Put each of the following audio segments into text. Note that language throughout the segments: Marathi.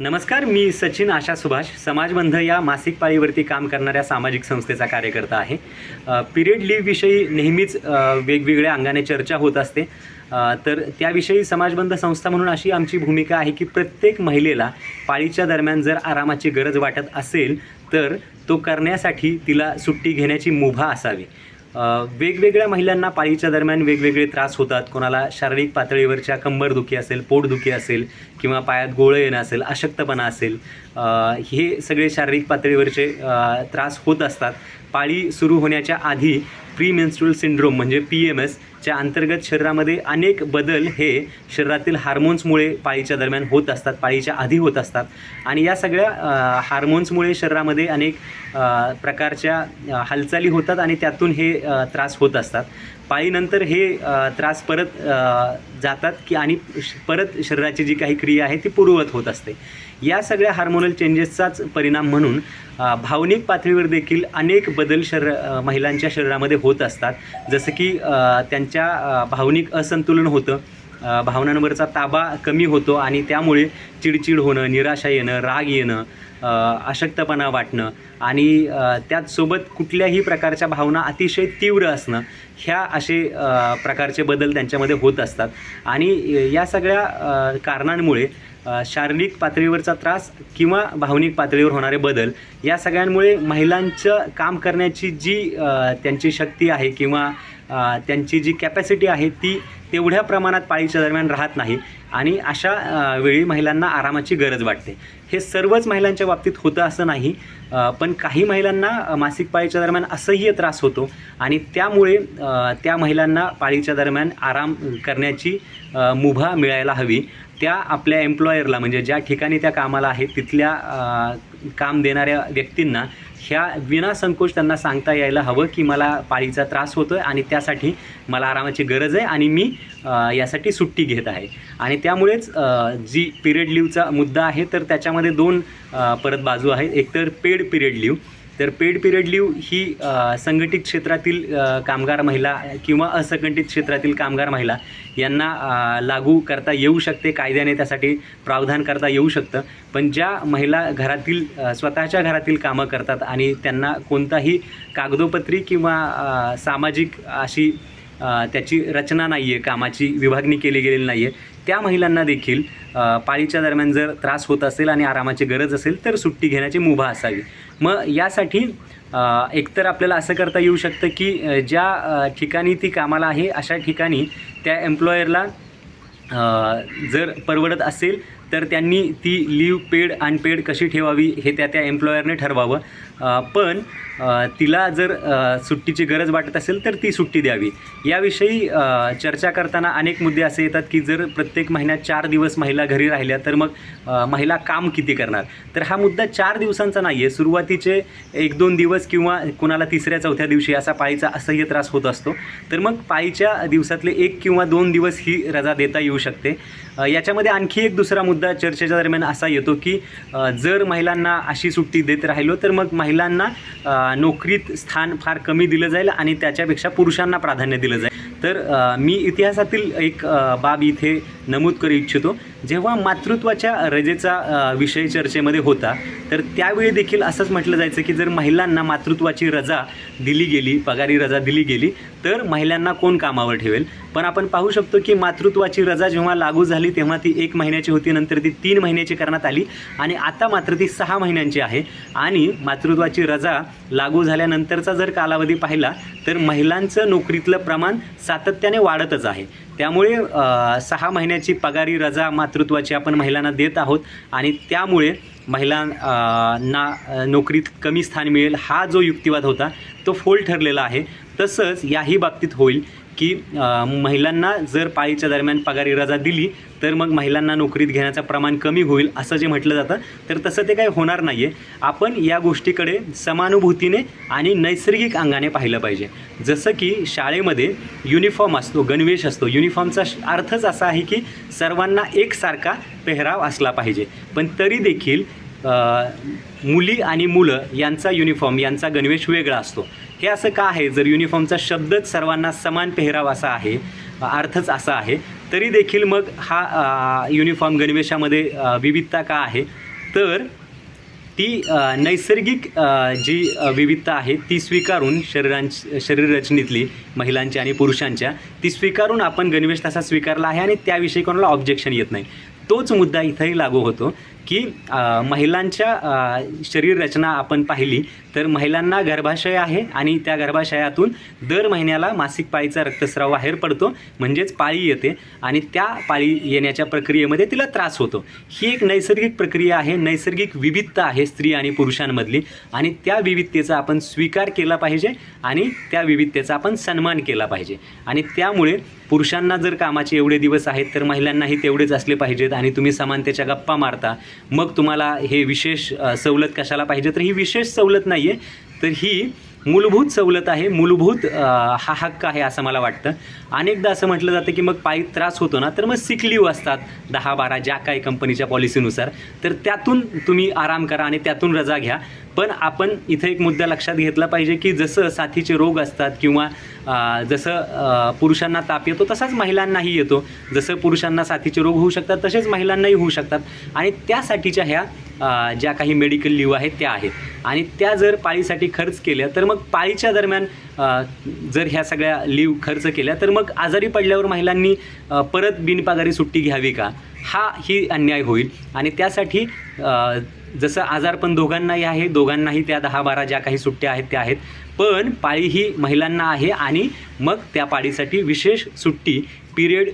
नमस्कार मी सचिन आशा सुभाष. समाजबंध या मासिक पाळीवरती काम करणाऱ्या सामाजिक संस्थेचा कार्यकर्ता आहे. पिरियड लीव्हविषयी नेहमीच वेगवेगळ्या अंगाने चर्चा होत असते. तर त्याविषयी समाजबंध संस्था म्हणून अशी आमची भूमिका आहे की प्रत्येक महिलेला पाळीच्या दरम्यान जर आरामाची गरज वाटत असेल तर तो करण्यासाठी तिला सुट्टी घेण्याची मुभा असावी. वेगवेगळ्या महिलांना पाळीच्या दरम्यान वेगवेगळे त्रास होतात. कोणाला शारीरिक पातळीवरच्या कंबरदुखी असेल पोटदुखी असेल किंवा पायात गोळं येणं असेल अशक्तपणा असेल हे सगळे शारीरिक पातळीवरचे त्रास होत असतात. पाळी सुरू होण्याच्या आधी प्री मेन्स्ट्रुअल सिंड्रोम म्हणजे पी एम एस च्या अंतर्गत शरीरामध्ये अनेक बदल हे शरीरातील हार्मोन्समुळे पाळीच्या दरम्यान होत असतात पाळीच्या आधी होत असतात. आणि या सगळ्या हार्मोन्समुळे शरीरामध्ये अनेक प्रकारच्या हालचाली होतात आणि त्यातून हे त्रास होत असतात. पाळीनंतर हे त्रास परत जातात की आणि श- परत शरीराची जी काही क्रिया आहे ती पूर्ववत होत असते. या सगळ्या हार्मोनल चेंजेसचाच परिणाम म्हणून भावनिक पातळीवर देखील अनेक बदल शरीर महिलांच्या शरीरामध्ये होत असतात. जसं की त्यांच्या त्यांच्या भावनिक असंतुलन होतं. भावनांवरचा ताबा कमी होतो आणि त्यामुळे चिडचिड होणं निराशा येणं राग येणं अशक्तपणा वाटणं आणि त्याचसोबत कुठल्याही प्रकारच्या भावना अतिशय तीव्र असणं ह्या असे प्रकारचे बदल त्यांच्यामध्ये होत असतात. आणि या सगळ्या कारणांमुळे शारीरिक पातळीवरचा त्रास किंवा भावनिक पातळीवर होणारे बदल या सगळ्यांमुळे महिलांचं काम करण्याची जी त्यांची शक्ती आहे किंवा त्यांची जी कॅपॅसिटी आहे ती तेवढ्या प्रमाणात पाळीच्या दरम्यान राहत नाही. आणि अशा वेळी महिलांना आरामाची गरज वाटते. हे सर्वच महिलांच्या बाबतीत होतं असं नाही. पण काही महिलांना मासिक पाळीच्या दरम्यान असह्य त्रास होतो. आणि त्यामुळे त्या महिलांना पाळीच्या दरम्यान आराम करण्याची मुभा मिळायला हवी. त्या आपल्या एम्प्लॉयरला म्हणजे ज्या ठिकाणी त्या कामाला आहेत तिथल्या काम देणाऱ्या व्यक्तींना ह्या विनासंकोच त्यांना सांगता यायला हवं की मला पाळीचा त्रास होतो आहे आणि त्यासाठी मला आरामाची गरज आहे आणि मी यासाठी सुट्टी घेत आहे. आणि त्यामुळेच जी पिरियड लिव्हचा मुद्दा आहे तर त्याच्यामध्ये दोन परत बाजू आहेत. एकतर पेड पिरियड लिव्ह तर पेड पिरियड लिव्ह ही संघटित क्षेत्रातील कामगार महिला किंवा असंघटित क्षेत्रातील कामगार महिला यांना लागू करता येऊ शकते कायद्याने त्यासाठी प्रावधान करता येऊ शकतं. पण ज्या महिला घरातील स्वतःच्या घरातील कामं करतात आणि त्यांना कोणताही कागदोपत्री किंवा सामाजिक अशी त्याची रचना नाही आहे कामाची विभागणी केली गेलेली नाही आहे त्या महिलांना देखील पाळीच्या दरम्यान जर त्रास होत असेल आणि आरामाची गरज असेल तर सुट्टी घेण्याची मुभा असावी. मग यासाठी एकतर आपल्याला असं करता येऊ शकतं की ज्या ठिकाणी ती कामाला आहे अशा ठिकाणी त्या एम्प्लॉयरला जर परवडत असेल तर त्यांनी ती लीव पेड अनपेड कशी ठेवावी हे त्या त्या एम्प्लॉयरने ठरवावं. पण तिला जर सुट्टीची गरज वाटत असेल तर ती सुट्टी द्यावी. याविषयी चर्चा करताना अनेक मुद्दे असे येतात की जर प्रत्येक महिन्यात चार दिवस महिला घरी राहिल्या तर मग महिला काम किती करणार? तर हा मुद्दा चार दिवसांचा नाही आहे सुरुवातीचे एक दोन दिवस किंवा कुणाला तिसऱ्या चौथ्या दिवशी असा पायीचा असह्य त्रास होत असतो. तर मग पायीच्या दिवसातले एक किंवा दोन दिवस ही रजा देता येऊ शकते. याच्यामध्ये आणखी एक दुसरा मुद्दा चर्चेच्या दरम्यान असा येतो की जर महिलांना अशी सुट्टी देत राहिलो तर मग महिलांना नोकरीत स्थान फार कमी दिलं जाईल आणि त्याच्यापेक्षा पुरुषांना प्राधान्य दिलं जाईल. तर मी इतिहासातील एक बाब इथे नमूद करू इच्छितो. जेव्हा मातृत्वाच्या रजेचा विषय चर्चेमध्ये होता तर त्यावेळी देखील असंच म्हटलं जायचं की जर महिलांना मातृत्वाची रजा दिली गेली पगारी रजा दिली गेली तर महिलांना कोण कामावर ठेवेल? पण आपण पाहू शकतो की मातृत्वाची रजा जेव्हा लागू झाली तेव्हा ती एक महिन्याची होती नंतर ती तीन महिन्याची करण्यात आली आणि आता मात्र ती सहा महिन्यांची आहे आणि मातृत्वाची रजा लागू झाल्यानंतरचा जर कालावधी पाहिला तर महिलांचं नोकरीतलं प्रमाण सातत्याने वाढतच आहे. त्यामुळे सहा महिन्याची पगारी रजा मातृत्वाची आपण महिलांना देत आहोत आणि त्यामुळे महिलांना नोकरीत कमी स्थान मिळेल. हा जो युक्तिवाद होता तो फोल ठरलेला आहे. तसंच याही बाबतीत होईल की महिलांना जर पाळीच्या दरम्यान पगारी रजा दिली तर मग महिलांना नोकरीत घेण्याचं प्रमाण कमी होईल असं जे म्हटलं जातं. तर तसं ते काही होणार नाही आहे आपण या गोष्टीकडे समानुभूतीने आणि नैसर्गिक अंगाने पाहिलं पाहिजे. जसं की शाळेमध्ये युनिफॉर्म असतो गणवेश असतो. युनिफॉर्मचा श- अर्थच असा आहे की सर्वांना एकसारखा पेहराव असला पाहिजे. पण तरी देखील मुली आणि मुलं यांचा युनिफॉर्म यांचा गणवेश वेगळा असतो. हे असं का आहे? जर युनिफॉर्मचा शब्दच सर्वांना समान पेहराव असा आहे अर्थच असा आहे तरी देखील मग हा युनिफॉर्म गणवेशामध्ये विविधता का आहे? तर ती नैसर्गिक जी विविधता आहे ती स्वीकारून शरीरांच शरीर रचनेतली महिलांच्या आणि पुरुषांच्या ती स्वीकारून आपण गणवेश तसा स्वीकारला आहे आणि त्याविषयी कोणाला ऑब्जेक्शन येत नाही. तोच मुद्दा इथंही लागू होतो की महिलांच्या शरीररचना शरीर रचना आपण पाहिली तर महिलांना गर्भाशय आहे आणि त्या गर्भाशयातून दर महिन्याला मासिक पाळीचा रक्तस्राव बाहेर पडतो म्हणजेच पाळी येते आणि त्या पाळी येण्याच्या प्रक्रियेमध्ये तिला त्रास होतो. ही एक नैसर्गिक प्रक्रिया आहे नैसर्गिक विविधता आहे स्त्री आणि पुरुषांमधली आणि त्या विविधतेचा आपण स्वीकार केला पाहिजे आणि त्या विविधतेचा आपण सन्मान केला पाहिजे. आणि त्यामुळे पुरुषांना जर कामाचे एवढे दिवस आहेत तर महिलांनाही तेवढेच असले पाहिजेत आणि तुम्ही समानतेच्या गप्पा मारता मग तुम्हाला हे विशेष सवलत कशाला पाहिजे? तर ही विशेष सवलत नाही आहे तर ही मूलभूत सवलत आहे मूलभूत हा हक्क आहे असं मला वाटतं. अनेकदा असं म्हटलं जातं की मग पायी त्रास होतो ना तर मग सिकलीव असतात दहा बारा ज्या काही कंपनीच्या पॉलिसीनुसार. तर त्यातून तुम्ही आराम करा आणि त्यातून रजा घ्या. पण आपण इथं एक मुद्दा लक्षात घेतला पाहिजे की जसं साथीचे रोग असतात किंवा जसं पुरुषांना ताप येतो तसाच महिलांनाही येतो. जसं पुरुषांना साथीचे रोग होऊ शकतात तसेच महिलांनाही होऊ शकतात. आणि त्यासाठीच्या ह्या ज्या काही मेडिकल लिव्ह आहेत त्या आहेत. आणि त्या जर पाळीसाठी खर्च केल्या तर मग पाळीच्या दरम्यान जर ह्या सगळ्या लिव्ह खर्च केल्या तर मग आजारी पडल्यावर महिलांनी परत बिनपागारी सुट्टी घ्यावी का? हा ही अन्याय होईल. आणि त्यासाठी जसं जसं आजारपण दोघांनाही आहे दोघांनाही त्या दहा बारा ज्या काही सुट्ट्या आहेत त्या आहेत. पण पाळी ही महिलांना आहे आणि मग त्या पाळीसाठी विशेष सुट्टी पिरियड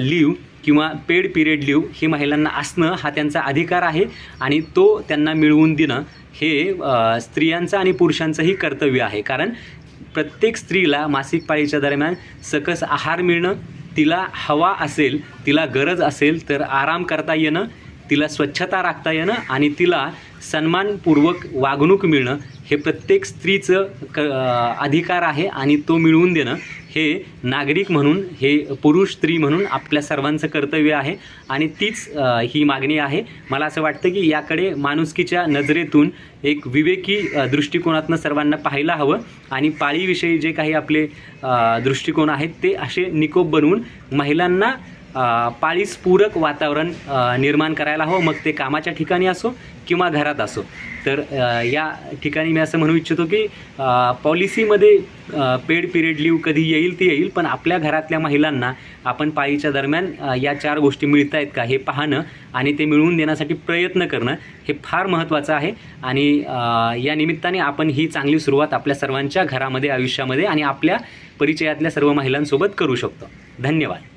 लिव्ह किंवा पेड पिरियड लिव्ह हे महिलांना असणं हा त्यांचा अधिकार आहे आणि तो त्यांना मिळवून देणं हे स्त्रियांचं आणि पुरुषांचंही कर्तव्य आहे. कारण प्रत्येक स्त्रीला मासिक पाळीच्या दरम्यान सकस आहार मिळणं तिला हवा असेल तिला गरज असेल तर आराम करता येणं तिला स्वच्छता राखता येणं आणि तिला सन्मानपूर्वक वागणूक मिळणं हे प्रत्येक स्त्रीचं क अधिकार आहे आणि तो मिळवून देणं हे नागरिक म्हणून हे पुरुष स्त्री म्हणून आपल्या सर्वांचं कर्तव्य आहे आणि तीच ही मागणी आहे. मला असं वाटतं की याकडे माणुसकीच्या नजरेतून एक विवेकी दृष्टिकोनातनं सर्वांना पाहायला हवं आणि पाळीविषयी जे काही आपले दृष्टिकोन आहेत ते असे निकोप बनवून महिलांना पाळीसपूरक वातावरण निर्माण करायला हवं. मग ते कामाच्या ठिकाणी असो किंवा घरात असो. तर या ठिकाणी मी असं म्हणू इच्छितो की पॉलिसीमध्ये पेड पिरियड लिव्ह कधी येईल ती येईल पण आपल्या घरातल्या महिलांना आपण पाळीच्या दरम्यान या चार गोष्टी मिळत आहेत का हे पाहणं आणि ते मिळवून देण्यासाठी प्रयत्न करणं हे फार महत्त्वाचं आहे. आणि या निमित्ताने आपण ही चांगली सुरुवात आपल्या सर्वांच्या घरामध्ये आयुष्यामध्ये आणि आपल्या परिचयातल्या सर्व महिलांसोबत करू शकतो. धन्यवाद.